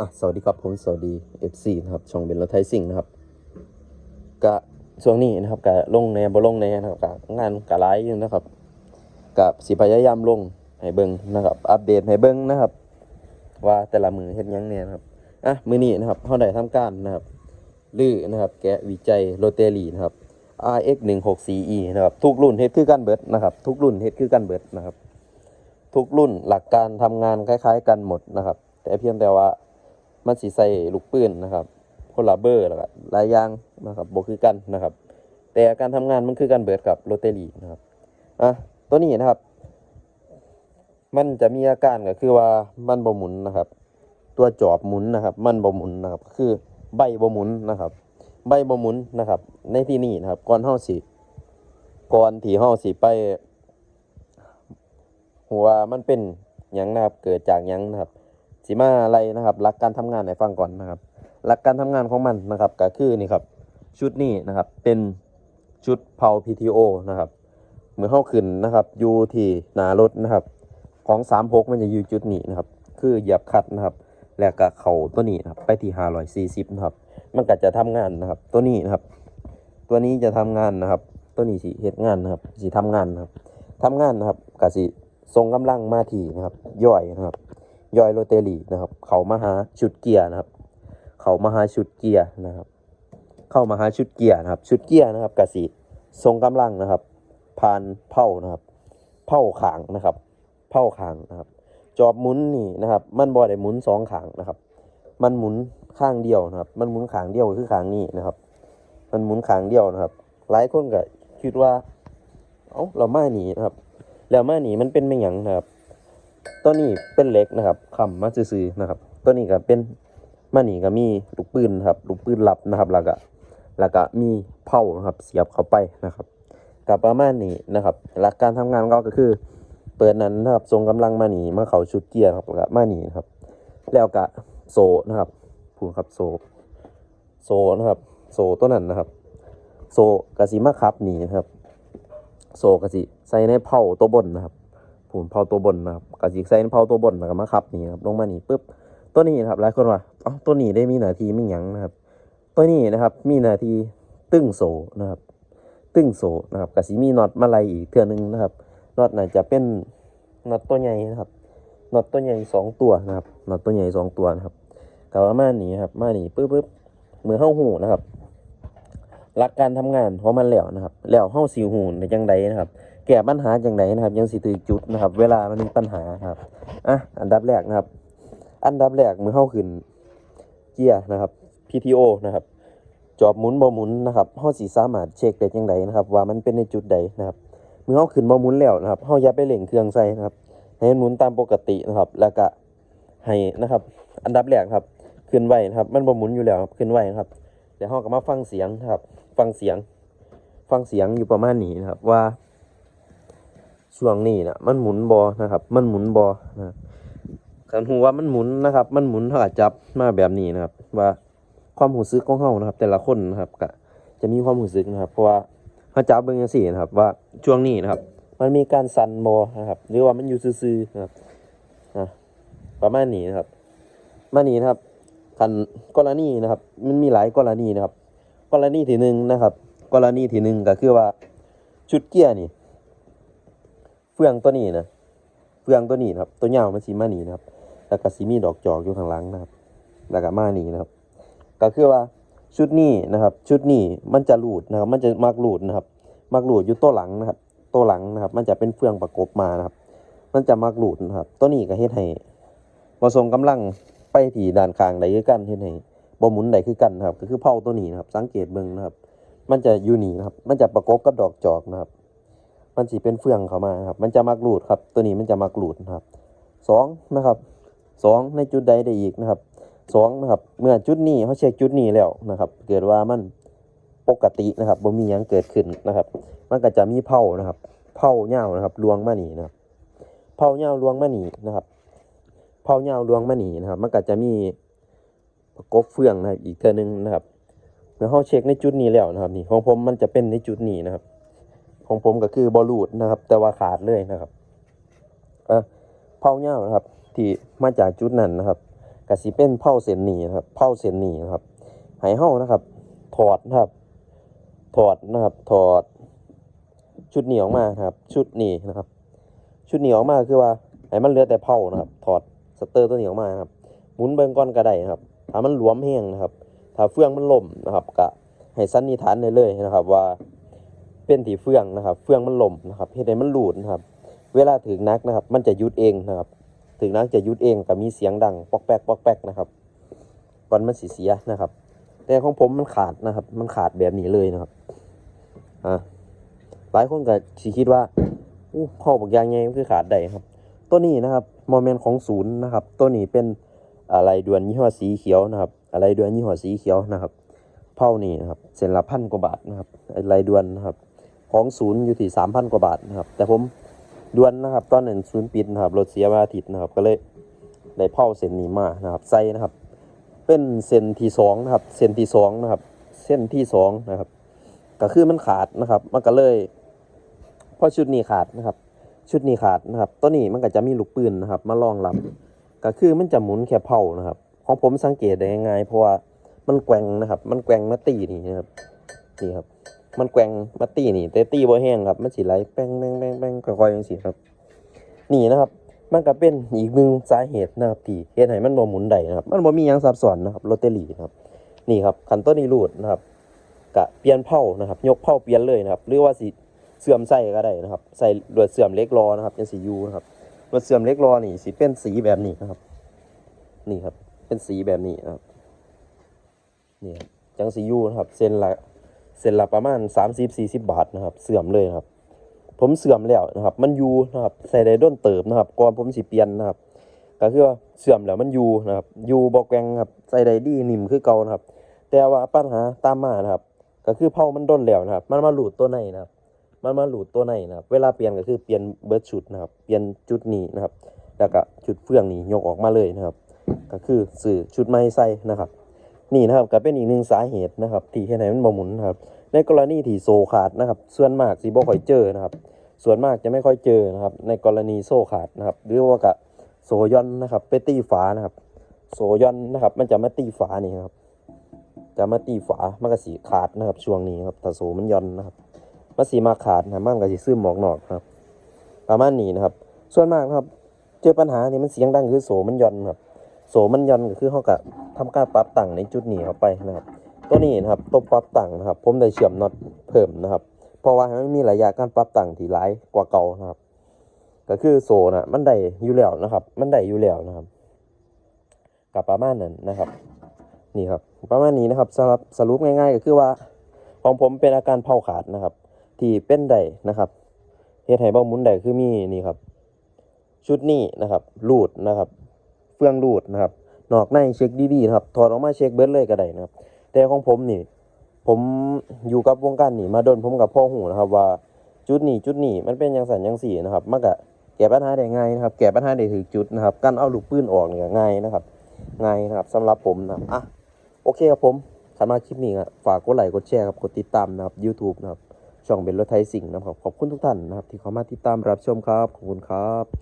อะสวัสดีครับผมสวัสดี FC นะครับช่องเป็นรถไทยสิ่งนะครับกะช่วงนี้นะครับกะลงในบ่ลงในนะครับกะงานกะหลายอยู่นะครับกับสิพยายามลงให้เบิ่งนะครับ อัปเดตให้เบิ่งนะครับ ว่าแต่ละมือเฮ็ดยังเนี่ยนะครับอะมือนี้นะครับเฮาได้ทำการนะครับลื้อนะครับ แกะวิจัยโรเตอรี่นะครับ RX 1 6 4 E นะครับทุกรุ่นเฮ็ดคือกันเบิดนะครับ ทุกรุ่นเฮ็ดคือกันเบิดนะครับ ทุกรุ่นหลักการทำงานคล้าย ๆ กันหมดนะครับ แต่เพียงแต่ว่า มันสิใส่ลูกปืนนะครับ คนละเบอร์แล้วก็หลายอย่างนะครับบ่คือกันนะครับ แต่การทำงานมันคือกันเบิดกับโรเตอรี่นะครับอะตัวนี้นะครับ มันจะมีอาการก็คือว่ามันบ่หมุนนะครับ ตัวจอบหมุนนะครับ มันบ่หมุนนะครับ คือใบบ่หมุนนะครับ ใบบ่หมุนนะครับ ในที่นี้นะครับก่อนเฮาสิก่อนที่เฮาสิไปหัวมันเป็นหยังนะครับ เกิดจากหยังนะครับ สิมาอะไรนะครับหลักการทำงานให้ฟังก่อนนะครับหลักการทำงานของมันนะครับก็คือนี่ครับชุดนี้นะครับเป็นชุดเผา PTO นะครับเมื่อเข้าขึ้นนะครับอยู่ที่หนารถนะครับ ของ36มันจะอยู่จุดนี้นะครับ คือเหยียบคัดนะครับ แล้วก็เข่าตัวนี้นะครับไปที่540นะครับ มันก็จะทำงานนะครับ ตัวนี้นะครับ ตัวนี้จะทำงานนะครับ ตัวนี้สิเฮ็ดงานนะครับสิทำงานนะครับทำงานนะครับก็สิส่งกำลังมาที่นะครับ ย่อยนะครับ ยอยโรเตอรี่นะครับ เขามาหาชุดเกียร์นะครับ เขามาหาชุดเกียร์นะครับ เข้ามาหาชุดเกียร์นะครับ ชุดเกียร์นะครับกสิทรงกำลังนะครับ ผ่านเผานะครับ เผาขางนะครับ เผาขางนะครับ จอบหมุนนี่นะครับ มันบ่ได้หมุนสองขางนะครับ มันหมุนข้างเดียวนะครับ มันหมุนขางเดียวคือขางนี้นะครับ มันหมุนขางเดียวนะครับ หลายคนก็คิดว่า เอ้าเรามาหนีนะครับ แล้วมาหนีมันเป็นไม่หยังนะครับ ตัวนี้เป็นเหล็กนะครับคำมาซื่อๆนะครับ ตัวนี้ก็เป็นมานี่ก็มีลูกปืนครับลูกปืนลับนะครับแล้วก็แล้วก็มีเผานะครับเสียบเข้าไปนะครับกับประมาณนี้นะครับ หลักการทำงานเราก็คือ เปิดนั้นนะครับทรงกำลังมาหนีมาเขาชุดเกียร์ครับแล้วก็มาหนีนะครับ แล้วก็โซนะครับผูกครับโซโซนะครับ โซตัวนั้นนะครับ โซกระสีมาคับหนีนะครับ โซกระสีใส่ในเผาตัวบนนะครับ ผูนเผาตัวบนนะครับกระสีใส่ในเผาตัวบนแล้วก็มาคับนี่ครับลงมานี่ปุ๊บตัวนี้นะครับหลายคนว่าอ๋อตัวนี้ได้มีหน้าที่ไม่หยังนะครับ ตัวนี้นะครับมีหน้าที่ตึ้งโซนะครับ ตึ้งโซนะครับกระสีมีน็อตมาไล่อีกเทื่อนึงนะครับน็อตน่าจะเป็นน็อตตัวใหญ่นะครับน็อตตัวใหญ่สองตัวนะครับน็อตตัวใหญ่สองตัวนะครับกับมาณนี้ครับมานี่ปุ๊บปุ๊บเหมือนเข้าหูนะครับหลักการทำงานของมันแล้วนะครับ แล้วเฮาสิหูในจังใดนะครับ แก้ปัญหาจังใดนะครับ ยังสิถือจุดนะครับ เวลามันมีปัญหาครับอะอันดับแรกนะครับ อันดับแรกมือเข้าขึ้น เกียร์นะครับ PTO นะครับ จอบหมุนบ่หมุนนะครับเฮาสิสามารถเช็คได้จังใดนะครับ ว่ามันเป็นในจุดใดนะครับมือเฮาขึ้นบ่หมุนแล้วนะครับเฮาอย่าไปเร่งเครื่องใส่นะครับ ให้มันหมุนตามปกตินะครับ แล้วก็ให้นะครับ อันดับแรกครับขึ้นไหวนะครับ มันบ่หมุนอยู่แล้วครับขึ้นไหวนะครับเดี๋ยวเราก็มาฟังเสียงนะครับ ฟังเสียง ฟังเสียงอยู่ประมาณนี้นะครับว่า ช่วงนี้นะมันหมุนบอนะครับ มันหมุนบอนะครันหูว่ามันหมุนนะครับ มันหมุนเท่ากับจับมาแบบนี้นะครับ ว่าความหูซึกของเฮานะครับ แต่ละคนนะครับก็จะมีความหูซึกนะครับ เพราะว่าเขาจับเบิ่งจังซี่นะครับ ว่าช่วงนี้นะครับ มันมีการสั่นบอนะครับ หรือว่ามันอยู่ซื่อๆนะครับอะประมาณนี้นะครับมานี้นะครับคันกรณีนะครับ มันมีหลายกรณีนะครับ กรณีที่หนึ่งนะครับ กรณีที่หนึ่งก็คือว่าชุดเกียร์นี่ ฟืองตัวนี้นะเฟืองตัวนี้นะครับ ตัวยาวมันสีมานีนะครับ แล้วก็สีมีดอกจอกอยู่ข้างหลังนะครับ แล้วก็มานีนะครับ ก็คือว่าชุดนี้นะครับ ชุดนี้มันจะหลูดนะครับ มันจะมักหลูดนะครับ มักหลูดอยู่ตัวหลังนะครับ ตัวหลังนะครับ มันจะเป็นเฟืองประกบมานะครับ มันจะมักหลูดนะครับ ตัวนี้ก็เฮ็ดให้ผสมกำลังไปที่ด้านข้างใดคือกันเฮ็ดให้บ่หมุนใดคือกันนะครับ ก็คือเผาตัวนี้นะครับ สังเกตเบิ่งนะครับ มันจะอยู่นี่นะครับ มันจะประกบกับดอกจอกนะครับ มันสิเป็นเฟืองเข้ามาครับ มันจะมักหลูดครับ ตัวนี้มันจะมักหลูดนะครับสองนะครับสองในจุดใดได้อีกนะครับสองนะครับ เมื่อจุดนี้เขาเช็คจุดนี้แล้วนะครับ เกิดว่ามันปกตินะครับบ่มีหยังเกิดขึ้นนะครับ มันก็จะมีเผานะครับเผาเหย้านะครับลวงมานี่นะครับเผาเหย้าลวงมานี่นะครับเผาเหย้าลวงมานี่นะครับ มันก็จะมีประกบเฟืองนะครับอีกเทื่อนึงนะครับเมื่อเขาเช็คในจุดนี้แล้วนะครับ นี่ของผมมันจะเป็นในจุดนี้นะครับ ของผมก็คือบอลูดนะครับ แต่ว่าขาดเลยนะครับเอ่อเผาเหย้านะครับ ที่มาจากจุดนั้นนะครับก็สิเป็นเผาเส้นนี้นะครับเผาเส้นนี้นะครับให้เฮานะครับ ถอดนะครับ ถอดนะครับ ถอด ชุดหนีออกมาครับ ชุดหนีนะครับ ชุดหนีออกมาคือว่าให้มันเหลือแต่เผานะครับ ถอดสเตอร์ตัวหนีออกมาครับหมุนเบิ่งก่อนก็ได้นะครับ ถ้ามันหลวมแห้งนะครับ ถ้าเฟืองมันล่มนะครับ ก็ให้สันนิษฐานได้เลยนะครับ ว่า เป็นที่เฟืองนะครับ เฟืองมันล่มนะครับเฮ็ดให้มันหลุดนะครับ เวลาถึงนักนะครับ มันจะหยุดเองนะครับ ถึงนักจะหยุดเองก็มีเสียงดังปอกแป๊กปอกแป๊กนะครับก่อนมันสิเสียนะครับ แต่ของผมมันขาดนะครับ มันขาดแบบนี้เลยนะครับอ่าหลายคนก็สิคิดว่าอู้ข้อบอกยางไงมันคือขาดได้ครับ ตัวนี้นะครับโมเมนต์ของศูนย์นะครับ ตัวนี้เป็นอะไรด่วนยี่ห้อสีเขียวนะครับ อะไรด่วนยี่ห้อสีเขียวนะครับเผานี่นะครับเส้นละพันกว่าบาทนะครับอะไรด่วนนะครับ ของศูนย์อยู่ที่สามพันกว่าบาทนะครับ แต่ผมด่วนนะครับ ตอนนั้นศูนย์ปิดนะครับรถเสียมาอาทิตย์นะครับ ก็เลยได้เผาเส้นนี้มานะครับใส่นะครับ เป็นเส้นที่สองนะครับ เส้นที่สองนะครับ เส้นที่สองนะครับ ก็คือมันขาดนะครับ มันก็เลยพราะชุดนี้ขาดนะครับ ชุดนี้ขาดนะครับตัวนี้มันก็จะมีลูกปืนนะครับ มารองรับก็คือมันจะหมุนแค่เผานะครับ ของผมสังเกตได้ง่ายๆเพราะว่ามันแกว่งนะครับ มันแกว่งมาตีนี่นะครับนี่ครับ มันแกว่งมาตีนี่แต่ตีบ่แห้งครับ มันสิไหลแป้งแป้งแป้งแป้งค่อยๆจังซี่ครับ นี่นะครับ มันก็เป็นอีกหนึ่งสาเหตุนะครับที่เฮ็ดให้มันบ่หมุนได้นะครับ มันบ่มีหยังซับซ้อนนะครับโรตเตอรี่นะครับ นี่ครับคันต้นนี้รูดนะครับกะเปลี่ยนเผานะครับ ยกเผาเปลี่ยนเลยนะครับ หรือว่าสิเสื่อมใส่ก็ได้นะครับ ใส่ลวดเสื่อมเล็กรอนะครับจังสียูนะครับลวดเสื่อมเล็กรอนี่สิเป็นสีแบบนี้นะครับ นี่ครับ เป็นสีแบบนี้นะครับนี่ครับจังสียูนะครับเส้นละ เส้นละประมาณ 30 40 บาทนะครับ เสื่อมเลยครับ ผมเสื่อมแล้วนะครับ มันอยูนะครับใส่ได้ด้นเติบนะครับก่อนผมสิเปลี่ยนนะครับ ก็คือว่าเสื่อมแล้วมันอยูนะครับอยูบอกแกงครับใส่ได้ดีนิ่มคือเก่านะครับ แต่ว่าปัญหาตามมานะครับ ก็คือเผามันด้นแล้วนะครับ มันมาหลุดตัวในนะครับ มันมาหลุดตัวในนะครับ เวลาเปลี่ยนก็คือเปลี่ยนเบิร์ดชุดนะครับ เปลี่ยนจุดนี้นะครับ แล้วก็ชุดเฟืองนี้ยกออกมาเลยนะครับ ก็คือสื่อชุดไม้ใส่นะครับ นี่นะครับก็เป็นอีกหนึ่งสาเหตุนะครับที่เฮ็ดให้มันบ่หมุนนครับ ในกรณีที่โซขาดนะครับ ส่วนมากสิบ่ค่อยเจอนะครับ ส่วนมากจะไม่ค่อยเจอนะครับ ในกรณีโซ่ขาดนะครับ หรือว่ากะโซย่อนนะครับ ไปตีฝานะครับ โซย่อนนะครับ มันจะมาตีฝานี่ครับ จะมาตีฝามันก็สีขาดนะครับ ช่วงนี้ครับถ้าโซมันย่อนนะครับมันสีมาขาดนะมันก็สีซึมหมอกหนอกครับประมาณนี้นะครับ ส่วนมากนะครับ เจอปัญหานี่มันเสียงดังคือโซมันย่อนครับ โซมันย่อนก็คือเขากะทำการปรับตั้งในจุดนี้เข้าไปนะครับ ตัวนี้นะครับตัวปรับตั้งนะครับ ผมได้เชื่อมน็อตเพิ่มนะครับ เพราะว่ามันมีระยะการปรับตั้งที่หลายกว่าเก่านะครับ ก็คือโซนะมันได้อยู่แล้วนะครับ มันได้อยู่แล้วนะครับ กับประมาณนั้นนะครับ นี่ครับ ประมาณนี้นะครับสำหรับสรุปง่าย ๆ ก็คือว่า ของผมเป็นอาการเผาขาดนะครับ ที่เป็นได้นะครับเฮ็ดให้บ่หมุนได้คือมีนี่ครับ ชุดนี้นะครับรูดนะครับ เฟืองรูดนะครับนอกในเช็คดีๆนะครับถอดออกมาเช็คเบิดเลยก็ได้นะครับ แต่ของผมนี่ ผมอยู่กับวงการนี่มาโดนผมกับพ่อหูนะครับว่าจุดนี้จุดนี้มันเป็นอย่างสันย่างสี่นะครับมันก็แก้ปัญหาได้ง่ายนะครับ แก้ปัญหาได้ถึงจุดนะครับการเอาลูกปืนออกเนี่ยง่ายนะครับง่ายนะครับสำหรับผมนะอะโอเคครับผมสำหรับคลิปนี้อะฝากกดไลค์กดแชร์ครับกดติดตามนะครับ YouTube นะครับช่องเป็นรถไทยสิงห์นะครับขอบคุณทุกท่านนะครับที่เข้ามาติดตามรับชมครับขอบคุณครับ